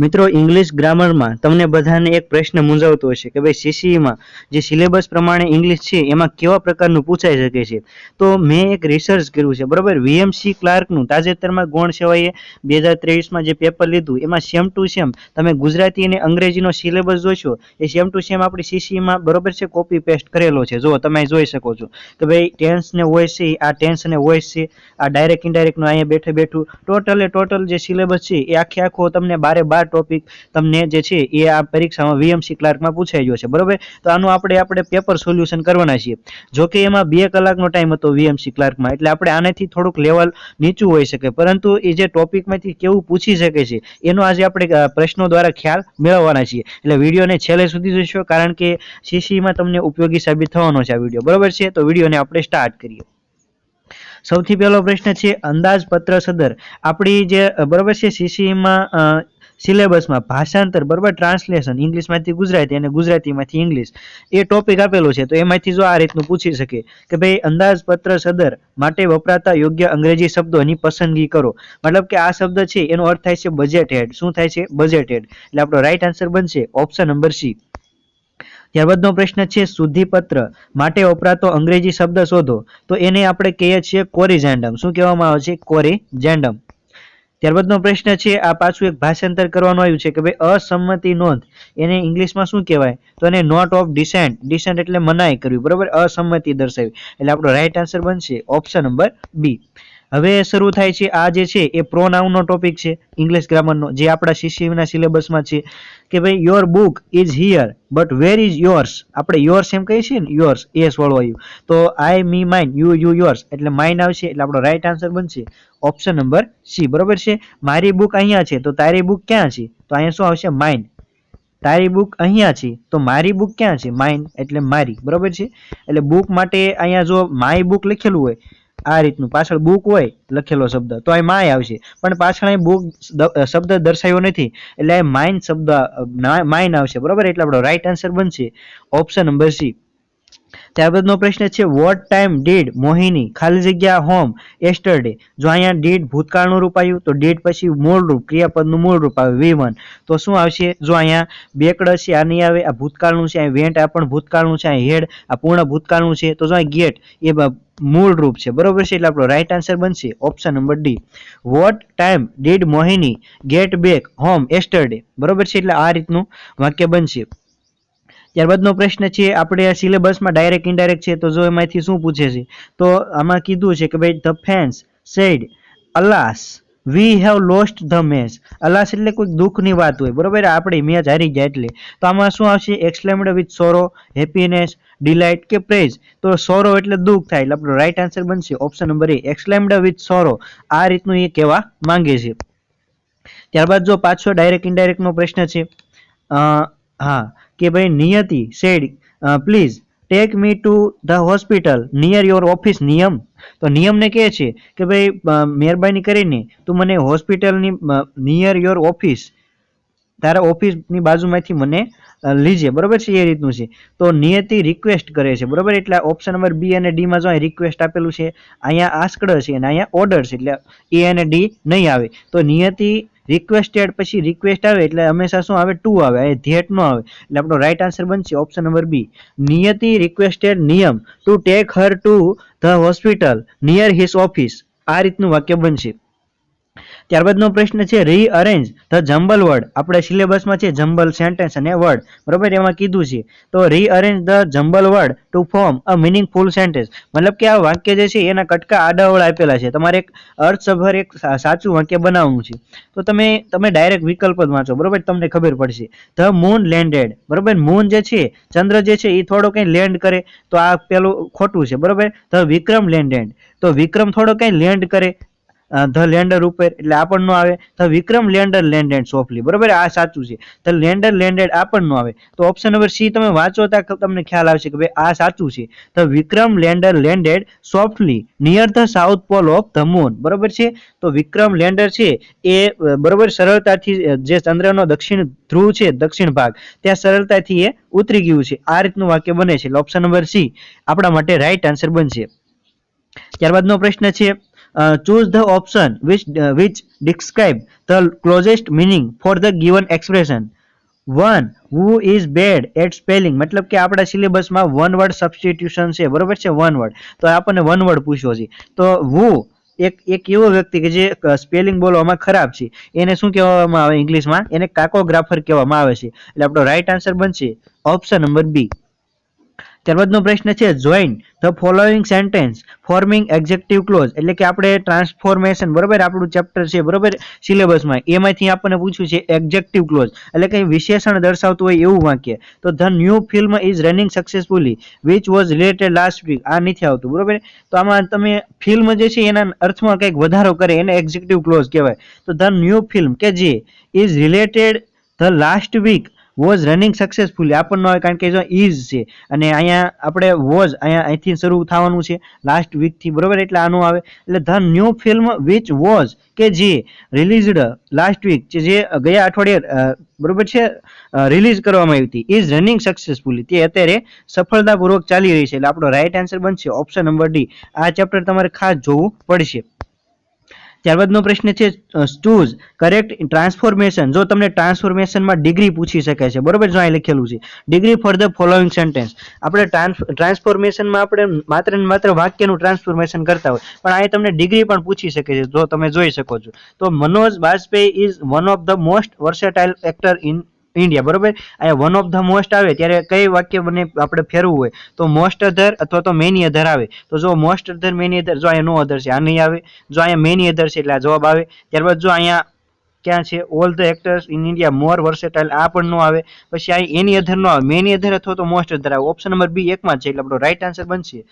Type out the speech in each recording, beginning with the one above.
મિત્રો ઇંગ્લિશ ગ્રામરમાં તમને બધાને એક પ્રશ્ન મૂંઝવતો હશે કે ભાઈ સીસીઈમાં જે સિલેબસ પ્રમાણે ઇંગ્લિશ છે, એમાં કેવા પ્રકારનું પૂછાઈ શકે છે? તો મેં એક રિસર્ચ કર્યું છે, બરાબર? વીએમસી ક્લાર્કનું તાજેતરમાં ગૌણ સેવાએ બે હજાર ત્રેવીસમાં જે પેપર લીધું, એમાં સેમ ટુ સેમ તમે ગુજરાતી અને અંગ્રેજીનો સિલેબસ જોશો, એ સેમ ટુ સેમ આપણી સીસીઈમાં બરોબર છે કોપી પેસ્ટ કરેલો છે. જો તમે જોઈ શકો છો કે ભાઈ ટેન્સ ને વોઇસ છે, આ ટેન્સ ને વોઇસ છે, આ ડાયરેક્ટ ઇનડાયરેક્ટનું અહીંયા બેઠે બેઠું ટોટલે ટોટલ જે સિલેબસ છે, એ આખે આખો તમને બારે બાર ટોપિક તમને જે છે એ આ પરીક્ષામાં વીએમસી ક્લાર્કમાં પૂછાઈ ગયો છે, બરોબર? તો આનું આપણે આપણે પેપર સોલ્યુશન કરવાના છીએ. જો કે એમાં બે કલાકનો ટાઈમ હતો વીએમસી ક્લાર્કમાં, એટલે આપણે આનાથી થોડુંક લેવલ નીચું હોઈ શકે. પરંતુ એ જે ટોપિકમાંથી કેવું પૂછી શકે છે, એનો આજે આપણે પ્રશ્નો દ્વારા ખ્યાલ મેળવવાના છીએ. એટલે વિડીયોને છેલ્લે સુધી જોઈશો કારણ કે સીસીમાં તમને ઉપયોગી સાબિત થવાનો છે આ વીડિયો. બરોબર છે? તો વિડીયોને આપણે સ્ટાર્ટ કરીએ. સૌથી પહેલો પ્રશ્ન છે, અંદાજપત્ર સદર. આપણી જે, બરોબર છે સીસીમાં સિલેબસમાં ભાષાંતર, બરાબર ટ્રાન્સલેશન ઇંગ્લિશમાંથી ગુજરાતી અને ગુજરાતીમાંથી ઇંગ્લિશ, એ ટોપિક આપેલો છે. તો એમાંથી જો આ રીતનું પૂછી શકે કે ભાઈ અંદાજપત્ર સદર માટે વપરાતા યોગ્ય અંગ્રેજી શબ્દોની પસંદગી કરો. મતલબ કે આ શબ્દ છે, એનો અર્થ થાય છે બજેટ હેડ શું થાય છે? બજેટ હેડ એટલે આપણો રાઈટ આન્સર બનશે ઓપ્શન નંબર સી ત્યારબાદનો પ્રશ્ન છે શુદ્ધિપત્ર માટે વપરાતો અંગ્રેજી શબ્દ શોધો. તો એને આપણે કહીએ છીએ કોરિજેન્ડમ શું કહેવામાં આવે છે? કોરિજેન્ડમ ત્યારબાદનો પ્રશ્ન છે, આ પાછું એક ભાષાંતર કરવાનું આવ્યું છે કે ભાઈ અસંમતિ નોંધ. એને ઇંગ્લિશમાં શું કહેવાય? તો એને નોટ ઓફ ડિસેન્ટ ડિસેન્ટ એટલે મનાઈ કરવી બરોબર? અસંમતિ દર્શાવી. એટલે આપણો રાઈટ આન્સર બનશે ઓપ્શન નંબર બી હવે શરૂ થાય છે આ જે છે એ પ્રોનાઉનનો ટોપિક છે ઇંગ્લિશ ગ્રામરનો જે આપણા શિષ્યના સિલેબસમાં છે કે ભાઈ your book is here but where is yours આપણે યોર્સ એમ કહીએ છીએ ને યોર્સ એસ વાળું આવ્યું તો I me mine you you yours એટલે માઇન આવશે, એટલે આપણો રાઈટ આન્સર બનશે. ઓપ્શન નંબર સી બરોબર છે? મારી બુક અહીંયા છે, તો તારી બુક ક્યાં છે? તો અહીંયા શું આવશે? માઇન તારી બુક અહીંયા છે, તો મારી બુક ક્યાં છે? માઇન એટલે મારી, બરોબર છે? એટલે બુક માટે અહીંયા જો માય બુક લખેલું હોય આ રીતનું. પાછળ બુક હોય, લખેલો શબ્દ. તો અહીં માય આવશે. પણ પાછળ અહીં બુક શબ્દ દર્શાવ્યો નથી. એટલે અહીં માઇન શબ્દ માઇન આવશે. બરોબર? એટલે આપણો રાઈટ આન્સર બનશે. ઓપ્શન નંબર સી ત્યારબાદનો પ્રશ્ન છે વોટ ટાઈમ ડીડ મોહિની ખાલી જગ્યા હોમ એસ્ટરડે જો અહીંયા ડીડ ભૂતકાળનું રૂપ આવ્યું, તો ડીડ પછી મૂળ રૂપ, ક્રિયાપદનું મૂળ રૂપ આવે વી વન તો શું આવશે? જો અહીંયા બેકડ છે, આ નહીં આવે, આ ભૂતકાળનું છે, અહીં વેન્ટ, આ પણ ભૂતકાળનું છે, અહીં હેડ, આ પૂર્ણ ભૂતકાળનું છે, તો જો અહીં ગેટ એ મૂળ રૂપ છે. બરોબર છે? એટલે આપણો રાઈટ આન્સર બનશે option number D what time did Mohini get back home yesterday બરોબર છે? એટલે આ રીતનું વાક્ય બનશે. ત્યારબાદનો પ્રશ્ન છે, આપણે આ સિલેબસમાં ડાયરેક્ટ ઇનડાયરેક્ટ છે, તો જો એમાંથી શું પૂછે છે? તો આમાં કીધું છે કે ભાઈ the fans said alas we have lost the match alas એટલે કોઈ દુઃખની વાત હોય. બરોબર? આપણે મેચ હારી ગયા એટલે. તો આમાં શું આવશે? Exclaimed with sorrow happiness delight કે પ્રેઝ તો સોરો એટલે દુઃખ થાય. એટલે આપણો રાઈટ આન્સર બનશે option number A. Exclaimed with sorrow આ રીતનું એ કહેવા માંગે છે. ત્યારબાદ જો પાછો ડાયરેક્ટ ઇનડાયરેક્ટનો પ્રશ્ન છે હા, કે ભાઈ Niyati said please take me to the hospital near your office Niyam. તો નિયમને કહે છે કે ભાઈ મહેરબાની કરીને તું મને હોસ્પિટલની નિયર યોર ઓફિસ તારા ઓફિસની બાજુમાંથી મને લીજે. બરોબર છે એ રીતનું છે. તો નિયતિ રિક્વેસ્ટ કરે છે. બરોબર? એટલે ઓપ્શન નંબર બી અને ડીમાં જો અહીં રિક્વેસ્ટ આપેલું છે, અહીંયા આસ્કડ છે અને અહીંયા ઓર્ડર છે. એટલે એ અને ડી નહીં આવે. તો નિયતિ રિક્વેસ્ટેડ પછી રિક્વેસ્ટ આવે એટલે હંમેશા શું આવે? ટુ આવે. એ ધેટ નો આવે. એટલે આપણો રાઈટ આન્સર બનશે option number B Niyati requested Niyam to take her to the hospital near his office આ રીતનું વાક્ય બનશે. ત્યારબાદનો પ્રશ્ન છે રીઅરેન્જ ધ જમ્બલ વર્ડ આપણે સિલેબસમાં છે જમ્બલ સેન્ટેન્સ અને વર્ડ બરોબર? એમાં કીધું છે. તો rearrange the jumble word to form a meaningful sentence મતલબ કે આ વાક્ય જે છે, એના કટકા આડાવળ આપેલા છે. તમારે એક અર્થસભર એક સાચું વાક્ય બનાવવું છે. તો તમે તમે ડાયરેક્ટ વિકલ્પ જ વાંચો. બરોબર? તમને ખબર પડશે. ધ મૂન લેન્ડેડ બરોબર? મૂન જે છે, ચંદ્ર જે છે એ થોડો કંઈ લેન્ડ કરે. તો આ પેલું ખોટું છે. બરોબર? ધ વિક્રમ લેન્ડેડ તો વિક્રમ થોડો કંઈ લેન્ડ કરે. ધ લેન્ડર ઉપર, એટલે આ પણ નો આવે. The Vikram lander landed softly, બરોબર? આ સાચું છે. ધ લેન્ડર લેન્ડેડ આ પણ આવે. તો ઓપ્શન નંબર સી તમે વાંચો ત્યાં તમને ખ્યાલ આવશે કે ભાઈ આ સાચું છે. The Vikram lander landed softly near the south pole of the moon બરોબર છે? તો વિક્રમ લેન્ડર છે, એ બરોબર સરળતાથી જે ચંદ્રનો દક્ષિણ ધ્રુવ છે, દક્ષિણ ભાગ, ત્યાં સરળતાથી એ ઉતરી ગયું છે. આ રીતનું વાક્ય બને છે. ઓપ્શન નંબર સી આપણા માટે રાઈટ આન્સર બનશે. ત્યારબાદનો પ્રશ્ન છે choose the option uh, which describe the closest meaning for the given expression one who is bad at spelling મતલબ કે આપણા સિલેબસમાં વન વર્ડ સબસ્ટિટ્યુશન છે. બરોબર છે? વન વર્ડ તો આપણને વન વર્ડ પૂછ્યો છે. તો હુ એક એક એવો વ્યક્તિ કે જે સ્પેલિંગ બોલવામાં ખરાબ છે એને શું કહેવામાં આવે? ઇંગ્લિશમાં એને કાકોગ્રાફર કહેવામાં આવે છે. એટલે આપણો રાઈટ આન્સર બનશે ઓપ્શન નંબર બી ત્યારબાદનો પ્રશ્ન છે join the following sentence forming executive clause એટલે કે આપણે ટ્રાન્સફોર્મેશન બરાબર? આપણું ચેપ્ટર છે, બરાબર? સિલેબસમાં એમાંથી આપણને પૂછ્યું છે એક્ઝેક્ટિવ ક્લોઝ એટલે કંઈ વિશેષણ દર્શાવતું હોય એવું વાક્ય. તો the new film is running successfully which was related last week આ નથી આવતું, બરાબર? તો આમાં તમે ફિલ્મ જે છે, એના અર્થમાં કંઈક વધારો કરે, એને એક્ઝેક્ટિવ ક્લોઝ કહેવાય. તો ધ ન્યૂ ફિલ્મ કે જે is related the last week was running successfully આપણને હોય કારણ કે જો ઇઝ છે. અને અહીંયા આપણે વોઝ અહીંયા અહીંથી શરૂ થવાનું છે. લાસ્ટ વીકથી બરોબર એટલે આનું આવે. એટલે the new film which was કે જે રિલીઝડ લાસ્ટ વીક જે ગયા અઠવાડિયે બરોબર છે? રિલીઝ કરવામાં આવી હતી. ઇઝ રનિંગ સક્સેસફુલી તે અત્યારે સફળતાપૂર્વક ચાલી રહી છે. એટલે આપણો રાઈટ આન્સર બનશે. ઓપ્શન નંબર ડી આ ચેપ્ટર તમારે ખાસ જોવું પડશે. ત્યારબાદનો પ્રશ્ન છે ચૂઝ કરેક્ટ ટ્રાન્સફોર્મેશન જો તમને ટ્રાન્સફોર્મેશનમાં ડિગ્રી પૂછી શકે છે, બરોબર? જો અહીં લખેલું છે degree for the following sentence આપણે ટ્રાન્સફોર્મેશનમાં આપણે માત્ર ને માત્ર વાક્યનું ટ્રાન્સફોર્મેશન કરતા હોય, પણ અહીં તમને ડિગ્રી પણ પૂછી શકે છે, જો તમે જોઈ શકો છો. તો Manoj Bajpayee is one of the most versatile actor in India બરોબર? અહીંયા વન ઓફ ધ મોસ્ટ આવે, ત્યારે કઈ વાક્ય બને આપણે ફેરવું હોય? તો મોસ્ટ અધર અથવા તો મેની અધર આવે. તો જો મોસ્ટ અધર મેની અધર જો અહીંયા નો અધર છે, આ નહીં આવે. જો અહીંયા મેની અધર છે એટલે આ જવાબ આવે. ત્યારબાદ જો અહીંયા ક્યાં છે? All the actors in India more versatile આ પણ ન આવે. પછી અહીં એની અધર ન આવે. મેની અધર અથવા તો મોસ્ટ અધર આવે. ઓપ્શન નંબર બી એકમાં છે એટલે આપણો રાઈટ આન્સર બનશે.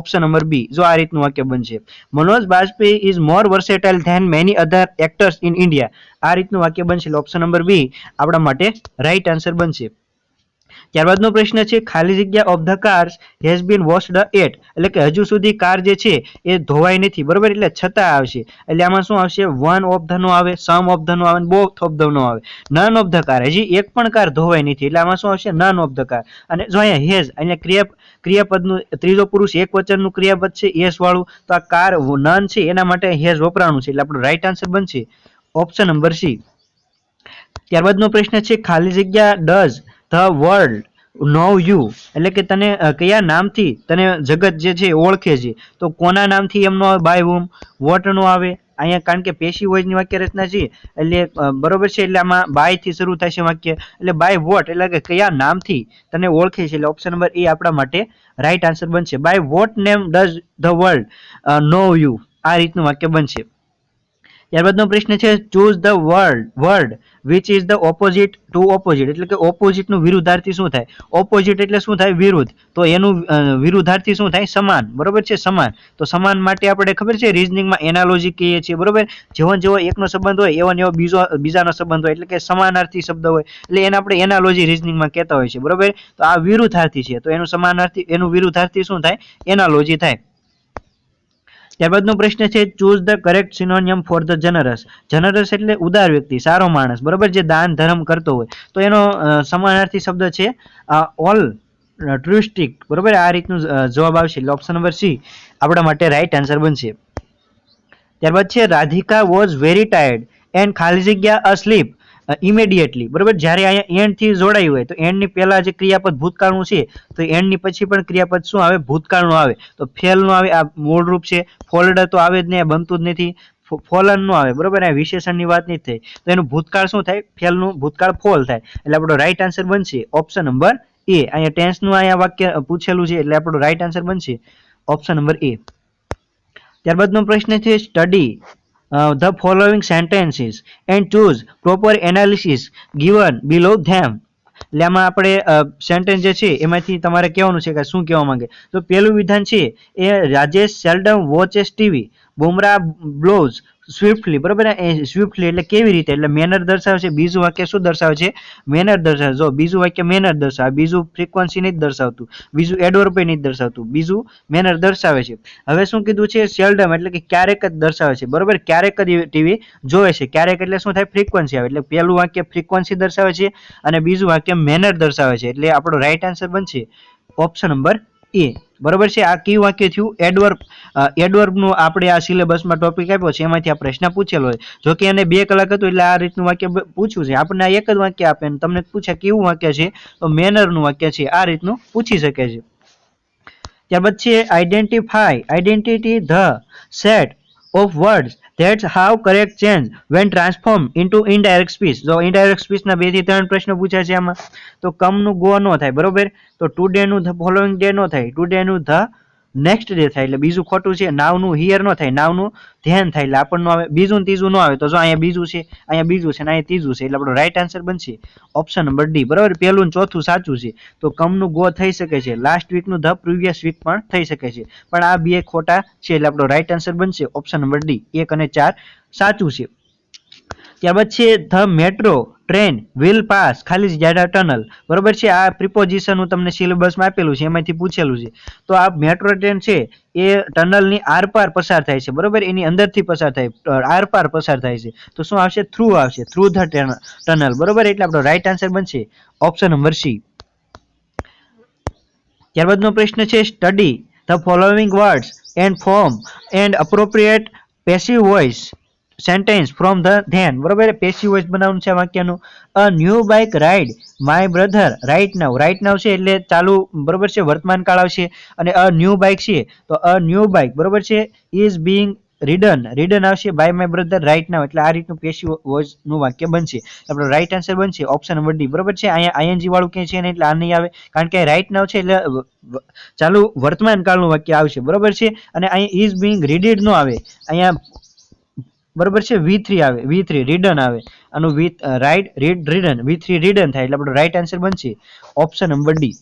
ઓપ્શન નંબર બી જો આ રીતનું વાક્ય બનશે. Manoj Bajpayee is more versatile than many other actors in India આ રીતનું વાક્ય બનશે એટલે ઓપ્શન નંબર બી આપણા માટે રાઈટ આન્સર બનશે. ત્યારબાદનો પ્રશ્ન છે, ખાલી જગ્યા of the cars has been washed at એટલે કે હજુ સુધી કાર જે છે, એ ધોવાઈ નથી. બરોબર? એટલે છતાં આવશે. એટલે આમાં શું આવશે? વન ઓફ ધ નો આવે સમ ઓફ ધ નો આવે બોથ ઓફ ધ નો આવે. નન ઓફ ધ કાર હજી એક પણ કાર ધોવાઈ નથી. એટલે આમાં શું આવશે? નન ઓફ ધ કાર અને જો અહીંયા હેઝ અહીંયા ક્રિયા, ક્રિયાપદનું, ત્રીજો પુરુષ એક વચનનું ક્રિયાપદ છે એસ વાળું, તો આ કાર નન છે. એના માટે હેઝ વપરાણું છે. એટલે આપણું રાઈટ આન્સર બનશે. ઓપ્શન નંબર સી ત્યારબાદનો પ્રશ્ન છે, ખાલી જગ્યા does the world, know you. એટલે કે તને કયા નામથી તને જગત જે છે ઓળખે છે. તો કોના નામથી એમનો બાય હુમ વોટ નો આવે. અહીંયા કારણ કે પેશી વોઇસની વાક્ય રચના છે. એટલે બરોબર છે? એટલે આમાં બાયથી શરૂ થાય છે વાક્ય. એટલે બાય વોટ, એટલે કે કયા નામથી તને ઓળખે છે? એટલે ઓપ્શન નંબર એ આપણા માટે રાઈટ આન્સર બનશે. By what name does the world know you. આ રીતનું વાક્ય બનશે. ત્યારબાદનો પ્રશ્ન છે choose the word word which is the opposite to opposite એટલે કે ઓપોઝિટનું વિરુદ્ધાર્થી શું થાય? ઓપોઝિટ એટલે શું થાય? વિરુદ્ધ. તો એનું વિરુદ્ધાર્થી શું થાય? સમાન. બરોબર છે? સમાન. તો સમાન માટે આપણે ખબર છે રિઝનિંગમાં એનાલોજી કહીએ છીએ. બરોબર? જેવો જેવો એકનો સંબંધ હોય, એવો એવો બીજો, બીજાનો સંબંધ હોય, એટલે કે સમાનાર્થી શબ્દ હોય. એટલે એને આપણે એનાલોજી રિઝનિંગમાં કહેતા હોય છે. બરોબર? તો આ વિરુદ્ધાર્થી છે. તો એનું સમાનાર્થી, એનું વિરુદ્ધાર્થી શું થાય? એનાલોજી થાય. ત્યારબાદનો પ્રશ્ન છે choose the correct synonym for the generous generous એટલે ઉદાર વ્યક્તિ, સારો માણસ, બરોબર? જે દાન, ધર્મ કરતો હોય. તો એનો સમાનાર્થી શબ્દ છે ઓલ ટ્રુસ્ટિક બરોબર? આ રીતનું જવાબ આવશે. એટલે ઓપ્શન નંબર સી આપણા માટે રાઈટ આન્સર બનશે. ત્યારબાદ છે, Radhika was very tired and ખાલી જગ્યા અસ્લીપ ઇમિડિયેટલી બરોબર? જ્યારે અહીંયા એન્ડથી જોડાયું હોય, તો એન્ડની પહેલા જે ક્રિયાપદ ભૂતકાળનું છે, તો એન્ડની પછી પણ ક્રિયાપદ શું આવે? ભૂતકાળનું આવે. તો ફેલનું આવે, આ મૂળ રૂપ છે. ફોલ્ડર તો આવે જ નહીં બનતું જ નથી. ફોલનનું આવે, બરોબર? આ વિશેષણની વાત નહીં થઈ તો એનું ભૂતકાળ શું થાય? ફેલનું ભૂતકાળ ફોલ થાય. એટલે આપણો રાઈટ આન્સર બનશે ઓપ્શન નંબર એ અહીંયા ટેન્સનું અહીંયા વાક્ય પૂછેલું છે, એટલે આપણો રાઈટ આન્સર બનશે ઓપ્શન નંબર એ ત્યારબાદનો પ્રશ્ન છે study the following sentences and choose proper analysis given below them એટલે આમાં આપણે સેન્ટેન્સ જે છે, એમાંથી તમારે કહેવાનું છે કે શું કહેવા માંગે. તો પહેલું વિધાન છે એ Rajesh seldom watches TV Bumrah blows swiftly બરાબર? એ સ્વિફ્ટલી એટલે કેવી રીતે? એટલે મેનર દર્શાવે છે, બીજું વાક્ય શું દર્શાવે છે? મેનર દર્શાવે જો બીજું વાક્ય મેનર દર્શાવે બીજું ફ્રીક્વન્સી જ દર્શાવતું. બીજું એડવર્પે જ દર્શાવતું. બીજું મેનર દર્શાવે છે. હવે શું કીધું છે? સેલ્ડમ એટલે કે ક્યારેક જ દર્શાવે છે. બરોબર? ક્યારેક જ ટીવી જોવે છે. ક્યારેક એટલે શું થાય? ફ્રીક્વન્સી આવે. એટલે પહેલું વાક્ય ફ્રીક્વન્સી દર્શાવે છે અને બીજું વાક્ય મેનર દર્શાવે છે. એટલે આપણો રાઈટ આન્સર બનશે. ઓપ્શન નંબર એ બરોબર છે? આ કયું વાક્ય થયું? એડવર્બ એડવર્બનું આપણે આ સિલેબસમાં ટોપિક આપ્યો છે, એમાંથી આ પ્રશ્ન પૂછેલો હોય. જો કે એને બે કલાક હતું એટલે આ રીતનું વાક્ય પૂછ્યું છે. આપણને આ એક જ વાક્ય આપે ને તમને પૂછે કેવું વાક્ય છે, તો મેનરનું વાક્ય છે. આ રીતનું પૂછી શકે છે. ત્યારબાદ છે identify identity the set of words that have correct change when transformed into indirect speech જો speech ના બેથી ત્રણ પ્રશ્નો પૂછ્યા છે આમાં તો કમનું ગો નો થાય બરોબર તો ટુડે નું ધ ફોલોઈંગ ડે નો થાય ટુડે નું ધ નેક્સ્ટ ડે થાય એટલે બીજું ખોટું છે, નાવનું હિયર નો થાય, નાવનું ધ્યાન થાય એટલે આપણને આવે, બીજું ત્રીજું ન આવે તો જો અહીંયા બીજું છે, અહીંયા બીજું છે અને અહીંયા ત્રીજું છે એટલે આપણો રાઈટ આન્સર બનશે. ઓપ્શન નંબર ડી બરાબર? પહેલું ચોથું સાચું છે. તો કમનું ગો થઈ શકે છે. લાસ્ટ વીકનું ધ પ્રીવિયસ વીક પણ થઈ શકે છે. પણ આ બે ખોટા છે એટલે આપણો રાઈટ આન્સર બનશે. ઓપ્શન નંબર ડી એક અને ચાર સાચું છે. ત્યારબાદ છે the metro train will pass ખાલી જાડા ટનલ. બરોબર છે? આ પ્રિપોઝિશન હું તમને સિલેબસમાં આપેલું છે, એમાંથી પૂછેલું છે. તો આ મેટ્રો ટ્રેન છે, એ ટનલની આરપાર પસાર થાય છે. બરોબર? એની અંદરથી પસાર થાય આરપાર પસાર થાય છે. તો શું આવશે? થ્રુ આવશે. Through the tunnel. બરોબર? એટલે આપણો રાઈટ આન્સર બનશે ઓપ્શન નંબર સી ત્યારબાદનો પ્રશ્ન છે study the following words and form and appropriate passive voice sentence from the then બરોબર? પેસિવ વોઇસ બનાવવાનું છે વાક્યનું. A new bike ride my brother right now right now છે એટલે ચાલુ, બરોબર છે? વર્તમાન કાળ આવશે. અને અ ન્યૂ બાઇક છે. તો અ ન્યૂ બાઇક બરોબર છે? ઇઝ બિંગ રિડન રિડન આવશે by my brother right now એટલે આ રીતનું પેસિવ વોઇસનું વાક્ય બનશે. આપણો રાઇટ આન્સર બનશે. ઓપ્શન નંબર ડી બરોબર છે? અહીંયા આઈએનજી વાળું ક્યાંય છે ને એટલે આ નહીં આવે. કારણ કે રાઇટ નાવ છે એટલે ચાલુ વર્તમાન કાળનું વાક્ય આવશે. બરોબર છે? અને અહીંયા ઇઝ બિંગ રીડેડ નો આવે. અહીંયા બરોબર છે? વી થ્રી આવે વી થ્રી રીડન આવે. આનું V ride rode ridden. V three ridden થાય, એટલે આપણો રાઈટ આન્સર બનશે ઓપ્શન નંબર ડી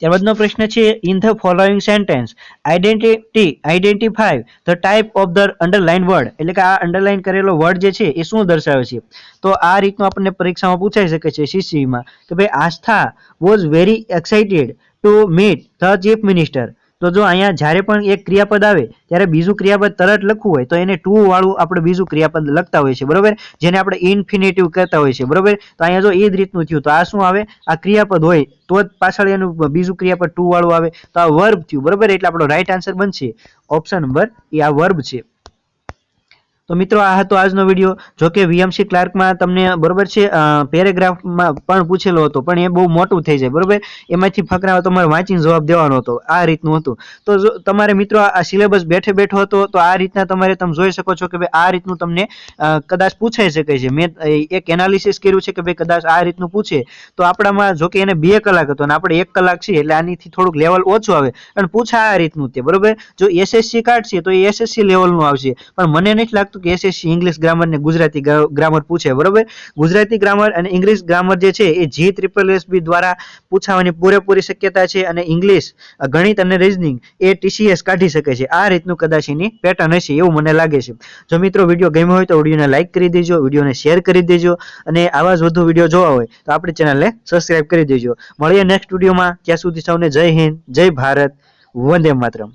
ત્યારબાદનો પ્રશ્ન છે in the following sentence identity identify the type of the underline word એટલે કે આ અંડરલાઇન કરેલો વર્ડ જે છે, એ શું દર્શાવે છે? તો આ રીતનું આપણને પરીક્ષામાં પૂછાઈ શકે છે સીસીમાં કે ભાઈ, Aastha was very excited to meet the chief minister તો જો અહીંયા જ્યારે પણ એક ક્રિયાપદ આવે, ત્યારે બીજું ક્રિયાપદ તરત લખવું હોય, તો એને ટુ વાળું આપણે બીજું ક્રિયાપદ લખતા હોય છે બરોબર? જેને આપણે ઇન્ફિનેટિવ કહેતા હોય છે બરોબર? તો અહીંયા જો એ જ રીતનું થયું, તો આ શું આવે? આ ક્રિયાપદ હોય, તો જ પાછળ એનું બીજું ક્રિયાપદ ટુ વાળું આવે, તો આ વર્બ થયું, બરોબર? એટલે આપણો રાઈટ આન્સર બનશે. ઓપ્શન નંબર એ આ વર્બ છે. તો મિત્રો, આ હતો આજનો વીડિયો જો કે વીએમસી ક્લાર્કમાં તમને બરોબર છે પેરેગ્રાફમાં પણ પૂછેલો હતો, પણ એ બહુ મોટું થઈ જાય, બરોબર? એમાંથી ફકરા તમારે વાંચીને જવાબ દેવાનો હતો, આ રીતનું હતું. તો જો, તમારે મિત્રો, આ સિલેબસ બેઠે બેઠો હતો, તો આ રીતના તમારે તમે જોઈ શકો છો કે ભાઈ આ રીતનું તમને કદાચ પૂછાઈ શકે છે. મેં એક એનાલિસિસ કર્યું છે કે ભાઈ કદાચ આ રીતનું પૂછે. તો આપણામાં જો કે એને બે કલાક હતો અને આપણે એક કલાક છીએ, એટલે આનીથી થોડુંક લેવલ ઓછું આવે. અને પૂછા આ રીતનું તે, બરોબર? જો એસએસસી કાઢશે તો એ એસએસસી લેવલનું આવશે. પણ મને નથી લાગતું કે એસએસસી ઇંગ્લિશ ગ્રામર ને ગુજરાતી ગ્રામર પૂછે, બરોબર? ગુજરાતી ગ્રામર અને ઇંગ્લિશ ગ્રામર જે છે એ જી ટ્રિપલ એસબી દ્વારા પૂછાવાની પૂરેપૂરી શક્યતા છે અને ઇંગ્લિશ ગણિત અને રીઝનિંગ એ ટીસીએસ કાઢી શકે છે. આ રીતનું કદાચ એની પેટર્ન હશે એવું મને લાગે છે. જો મિત્રો વીડિયો ગમ્યો હોય તો વિડીયોને લાઇક કરી દેજો, વિડીયોને શેર કરી દેજો અને આવા જ વધુ વીડિયો જોવા હોય તો આપણી ચેનલને સબસ્ક્રાઇબ કરી દેજો. મળીએ નેક્સ્ટ વિડીયોમાં. ત્યાં સુધી સૌને જય હિન્દ, જય ભારત, વંદે માતરમ.